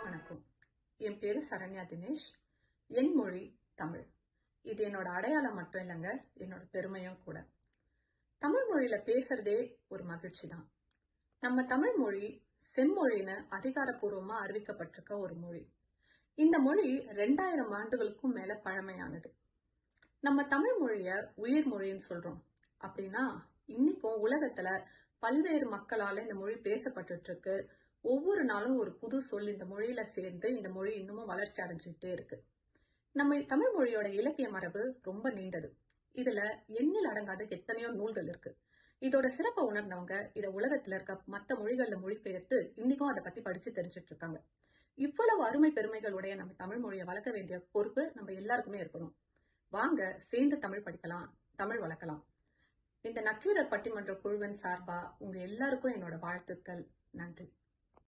வணக்கம். என் பேரு சரண்யா தினேஷ். என் மொழி தமிழ். இது என்னோட அடையாளம் மட்டும் இல்லைங்க என்னோட பெருமையும் கூட. தமிழ் மொழியில பேசுறதே ஒரு மகிழ்ச்சி தான் நம்ம தமிழ் மொழி செம்மொழின்னு அதிகாரப்பூர்வமா அறிவிக்கப்பட்டிருக்க ஒரு மொழி. இந்த மொழி ரெண்டாயிரம் ஆண்டுகளுக்கும் மேல பழமையானது. நம்ம தமிழ் மொழிய உயிர் மொழின்னு சொல்றோம். அப்படின்னா இன்னைக்கும் உலகத்துல பல்வேறு மக்களால இந்த மொழி பேசப்பட்டு இருக்கு. ஒவ்வொரு நாளும் ஒரு புது சொல் இந்த மொழியில சேர்ந்து இந்த மொழி இன்னமும் வளர்ச்சி அடைஞ்சுக்கிட்டே இருக்கு. நம்ம தமிழ் மொழியோட இலக்கிய மரபு ரொம்ப நீண்டது. இதுல எண்ணில் அடங்காத எத்தனையோ நூல்கள் இருக்கு. இதோட சிறப்பை உணர்ந்தவங்க இத உலகத்துல இருக்க மத்த மொழிகள்ல மொழிபெயர்த்து இன்னைக்கும் அதை பத்தி படிச்சு தெரிஞ்சுட்டு இருக்காங்க. இவ்வளவு அருமை பெருமைகளுடைய நம்ம தமிழ் மொழியை வளர்க்க வேண்டிய பொறுப்பு நம்ம எல்லாருக்குமே இருக்கணும். வாங்க சேர்ந்து தமிழ் படிக்கலாம் தமிழ் வளர்க்கலாம். இந்த நக்கீரர் பட்டிமன்ற குழுவின் சார்பா உங்க எல்லாருக்கும் என்னோட வாழ்த்துக்கள். நன்றி.